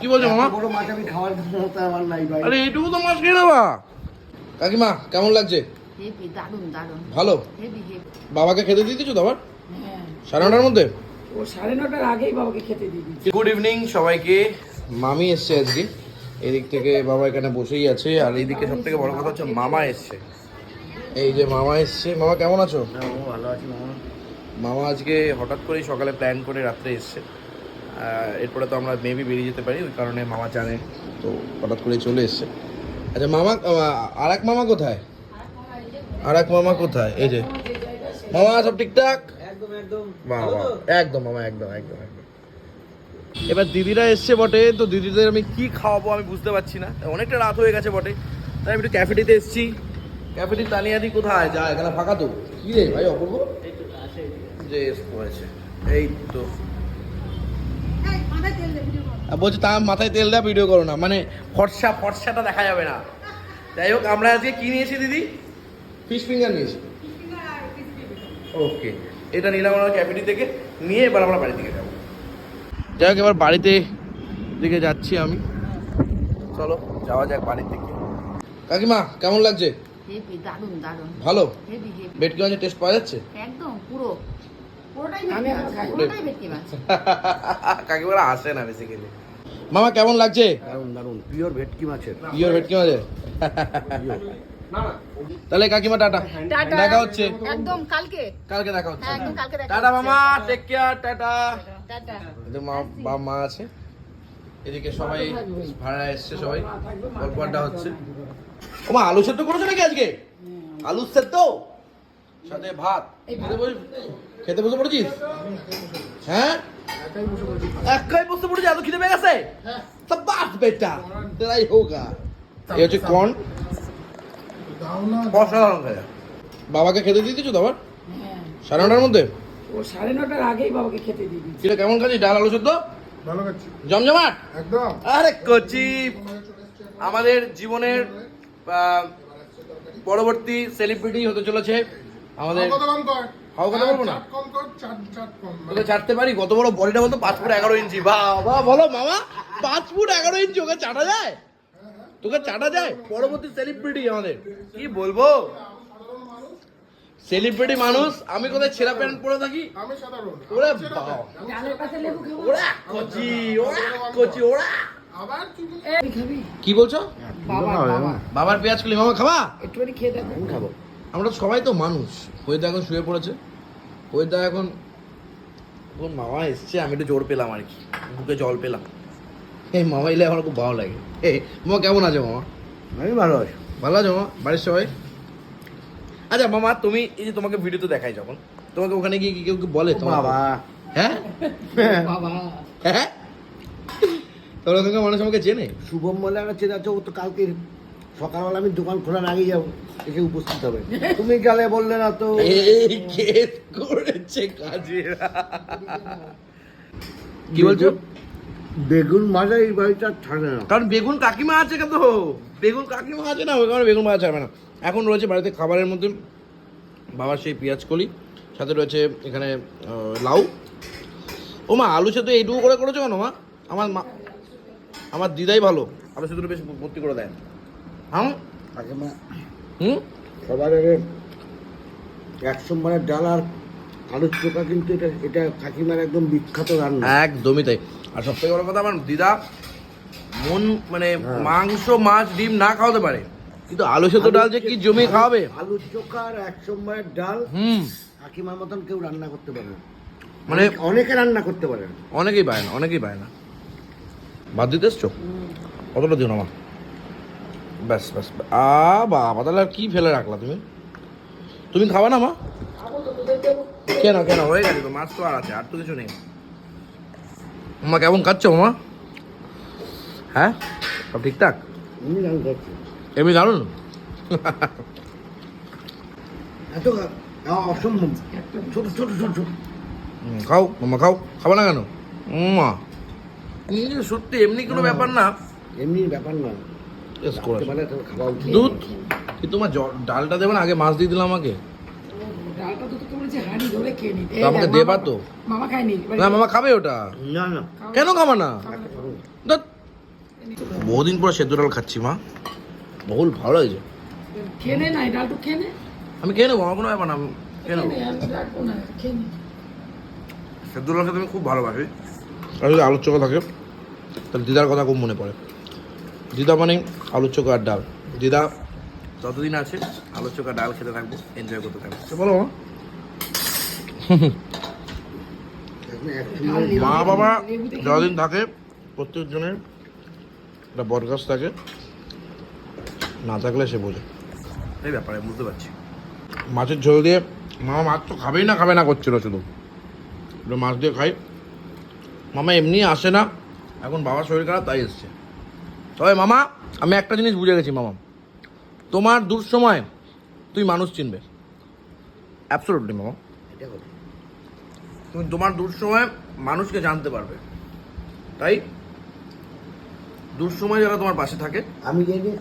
কি বলছো মামা? বড় মাছ আমি খাওয়ার মতো আমার নাই ভাই। আরে এইটুকু তো মাছ খেয়ে নেবা। কাকিমা কেমন লাগছে? হেভি দারুণ দারুণ। ভালো? হেভি হেভি বাবাকে খেতে দিয়ে দিচ্ছ তো আবার হ্যাঁ। সাড়ে নটার মধ্যে? ও সাড়ে নটার আগেই বাবাকে খেতে দিয়ে দিচ্ছি গুড ইভিনিং সবাইকে। মামি এসছে আজকে। এদিক থেকে বাবা এখানে বসেই আছে আর এইদিকে সব থেকে বড় কথা হচ্ছে মামা এসছে। এই যে মামা এসছে। মামা কেমন আছো? হ্যাঁ, ভালো আছি মামা। মামা আজকে হঠাৎ করেই সকালে প্ল্যান করে রাত্রে এসছে। এরপরে তো আমরা মেবি বেরিয়ে যেতে পারি ওই কারণে মামা জানে তো হঠাৎ করে চলে এসছে। আচ্ছা মামা আর এক মামা কোথায়? আর এক মামা কোথায়? এই যে। মামা সব ঠিকঠাক? একদম একদম। একদম মামা একদম একদম একদম। এবার দিদিরা এসছে বটে তো দিদিদের আমি কি খাওয়াবো আমি বুঝতে পারছি না। অনেকটা রাত হয়ে গেছে বটে তাই আমি একটু ক্যাফেটিতে এসেছি। ক্যাফেটি তানিয়াদি কোথায়? যা এখানে ফাঁকা তো। কি রে ভাই অপূর্ব? যে এই তো। বলছে তা মাথায় তেল দেওয়া ভিডিও করো না। মানে ফর্সা ফর্সাটা দেখা যাবে না। যাই হোক আমরা আজকে কি নিয়েছি দিদি? ফিশ ফিঙ্গার নিয়েছি। ওকে এটা নিলাম আমরা ক্যাপিটি থেকে। নিয়ে এবার আমরা বাড়ি থেকে যাব। যাই হোক এবার বাড়িতে দিকে যাচ্ছি আমি। চলো যাওয়া যাক বাড়ির দিকে। কাকিমা কেমন লাগছে? হেভি দারুণ দারুণ। ভালো? হেভি ভেটকি টেস্ট পাওয়া যাচ্ছে? একদম পুরো। কাকিমারা আসে না বেসিক্যালি মামা কেমন লাগছে? দারুণ দারুণ পিওর ভেটকি মাছের। পিওর ভেটকি মাছের। তাহলে কাকিমা টাটা। দেখা হচ্ছে। একদম কালকে। কালকে দেখা হচ্ছে। হ্যাঁ একদম কালকে দেখা টাটা মামা। Take care tata. টাটা। মা বাবা মা আছে। এদিকে সবাই ভাড়া এসছে সবাই। গল্প আড্ডা হচ্ছে। ও মা আলু সেদ্ধ করেছ নাকি আজকে? আলু সেদ্ধ? সাথে ভাত। খেতে বসে পড়েছিস? হ্যাঁ? একাই বসে পড়েছিস এত খিদে পেয়ে গেছে? সব বাস বেটা। তেরাই হোগা এই হচ্ছে কর্ন। অসাধারণ খাজা বাবাকে খেতে দিয়ে দিচ্ছ তো আবার? হ্যাঁ। সাড়ে নটার মধ্যে? ও সাড়ে নটার আগেই বাবাকে খেতে দিয়ে দিচ্ছি কেমন খাচ্ছিস? ডাল আলু সেদ্ধ? ভালো খাচ্ছি। জমজমাট? একদম। আরে কচি আমাদের জীবনের পরবর্তী সেলিব্রিটি হতে চলেছে আমাদের হাও কথা বলব না? চাট কম কর চাট চাট কম। তোকে চাটতে পারি কত বড় বডিটা বলতো পাঁচ ফুট এগারো ইঞ্চি। বাবা বলো মামা পাঁচ ফুট এগারো ইঞ্চি ওকে চাটা যায়? তোকে চাটা যায়? পরবর্তী সেলিব্রিটি আমাদের। কি বলব? সেলিব্রিটি মানুষ আমি কোথায় ছেঁড়া প্যান্ট পরে থাকি? আমি ওরে বাবা। ওরা কচি ওরা কচি ওরা। কি বলছো? বাবা বাবা। বাবার। পেঁয়াজ কলি মামা খাবা? একটুখানি খেয়ে দেখো। খাব। আমরা সবাই তো মানুষ। ওয়েদা এখন শুয়ে পড়েছে। ওয়েদা এখন এখন মামা এসছে আমি একটু জোর পেলাম আর কি। বুকে জল পেলাম। এই মামা এলে আমার খুব ভালো লাগে। এ মামা কেমন আছে মামা? আমি ভালো আছি। ভালো আছো মামা? বাড়ির সবাই? আচ্ছা মামা তুমি এই যে তোমাকে ভিডিওতে দেখাই যখন তোমাকে ওখানে গিয়ে কি কেউ কি বলে তোমার বাবা। হ্যাঁ? বাবা। হ্যাঁ? তোমরা ওখানকার মানুষ আমাকে চেনে? শুভম বলে আমার চেনা আছে ও তো কালকে সকালবেলা আমি দোকান খোলার আগেই যাব এসে উপস্থিত হবে। তুমি গেলে বললে না তো। এই কেস করেছে কি বলছো? বেগুন মাজা এই বাড়িটা ছাড়ে না। কারণ বেগুন কাকিমা আছে কেন বেগুন কাকিমা আছে না? ওই কারণে বেগুন ভাজা যাবে না। এখন রয়েছে বাড়িতে খাবারের মধ্যে বাবার সেই পেঁয়াজ কলি সাথে রয়েছে এখানে লাউ। ও মা আলু সেদ্ধ এইটুকু করে করেছ কেন মা? আমার মা আমার দিদাই ভালো। আলু সেদ্ধটা বেশ ভর্তি করে দেয়। হুম? সবার আগে একশো মানের ডাল আর আলুর চোখা কিন্তু এটা এটা কাকিমার একদম বিখ্যাত রান্না। একদমই তাই। আর সব থেকে বড় কথা আমার দিদা মন মানে হ্যাঁ। মাংস মাছ ডিম না খাওয়াতে পারে। কিন্তু আলু সেদ্ধ ডাল যে কি জমি খাওয়াবে? আলুর চোখা আর একশো মানের ডাল হুম। কাকিমার মতন কেউ রান্না করতে পারে মানে অনেকে রান্না করতে পারে অনেকেই পায় না অনেকেই পায় না। বাদ দিতে এসছো? কতটা দিও না মা। ব্যাস ব্যাস আ বাবা তাহলে আর কি ফেলে রাখলা তুমি? তুমি খাবা না মা? কেন কেন? হয়ে গেছে তো মাছ তো আর আছে আর তো কিছু নেই। মা কেমন খাচ্ছ মা? হ্যাঁ? সব ঠিকঠাক? এমনি দারুণ এত অসম্ভব। ছোট ছোট ছোট ছোট। খাও মামা খাও। খাবা না কেন? মা সত্যি এমনি কোনো ব্যাপার না? এমনি ব্যাপার না। উচিত। দুধ? কিন্তু তোমার ডালটা দেবে না? আগে মাছ দিয়ে দিলাম আমাকে ডালটা তো তোকে বলেছে হাঁড়ি ধরে খেয়ে নিতে। আমাকে দেবা তো। মামা খায়নি। না মামা খাবে ওটা। না না। কেন খাবা না? বহুদিন পর সেদ্ধ ডাল খাচ্ছি মা। বহুল ভালো খেয়ে না খেয়ে নে। আমি খেয়ে নেব আমার কোনো ব্যাপার না খেয়ে নেব। সেদ্ধ ডাল খেতে আমি খুব ভালোবাসি। আর যদি আলুর চোখা থাকে তাহলে দিদার কথা খুব মনে পড়ে। দিদা মানে আলুর চোখা আর ডাল। দিদা? যতদিন আছে আলুর চোখা ডাল খেতে থাকব এনজয় করতে থাকব। তো বলো। মা। মা বাবা যতদিন থাকে প্রত্যেকজনের একটা বরগাছ থাকে। না থাকলে সে বোঝে। এই ব্যাপারে বুঝতে পারছি। মাছের ঝোল দিয়ে মামা মাছ তো খাবেই না খাবে না করছিল শুধু। মাছ দিয়ে খাই। মামা এমনি আসে না এখন বাবার শরীর খারাপ তাই এসছে। তবে মামা আমি একটা জিনিস বুঝে গেছি মামা। তোমার দূর সময় তুই মানুষ চিনবে। অ্যাবসোলুটলি মামা। এটা। তুমি তোমার দুঃসময়ে মানুষকে জানতে পারবে। তাই? দুঃসময় যারা তোমার পাশে থাকে। আমি জানি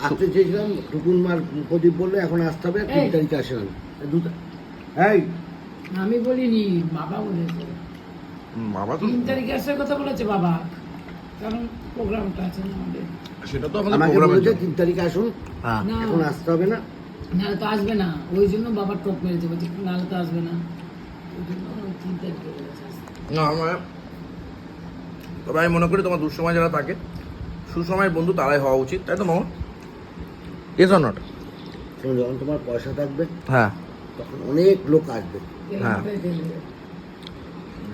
আসতে চেয়েছিলাম টুকুন মার প্রদীপ বলল এখন আসতে হবে তিন এই। তারিখে আসে না দু- এই। আমি বলিনি বাবা বলেছে। বাবা তো তিন তারিখে আসার কথা বলেছে বাবা। কারণ প্রোগ্রামটা আছে না আমাদের। সেটা তো আমাদের আমাকে প্রোগ্রামের বলেছে তিন তারিখে আসুন হ্যাঁ। না। এখন আসতে হবে না। না তো আসবে না। ওই জন্য বাবার টোপ মেরেছে বলছে নাহলে তো আসবে না। ওই জন্য ওই তিন তারিখে বলেছে না আমার তবে আমি মনে করি তোমার দুঃসময় যারা থাকে সুসময়ের বন্ধু তারাই হওয়া উচিত তাই তো মামা? ইয়েস অর নট শোনো, যখন তোমার পয়সা থাকবে হ্যাঁ। তখন অনেক লোক আসবে। হ্যাঁ। দেখবে।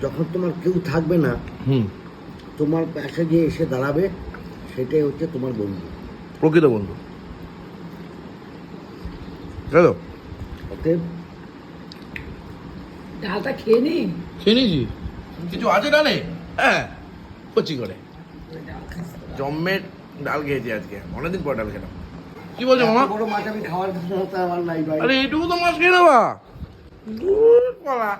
যখন তোমার কেউ থাকবে না হুম। তোমার পাশে যে এসে দাঁড়াবে সেটাই হচ্ছে তোমার বন্ধু। প্রকৃত বন্ধু। অতএব ডালটা খেয়ে নি। খেয়ে নিয়েছি কিছু আছে ডালে? হ্যাঁ কচি করে। জম্মের ডাল খেয়েছি আজকে। অনেকদিন পর ডাল খেলাম। কি বলছো মামা? বড় মাছ আমি খাওয়ার ক্ষমতা আমার নাই ভাই। আরে এইটুকু তো মাছ খেয়ে নেবা। দূর পালা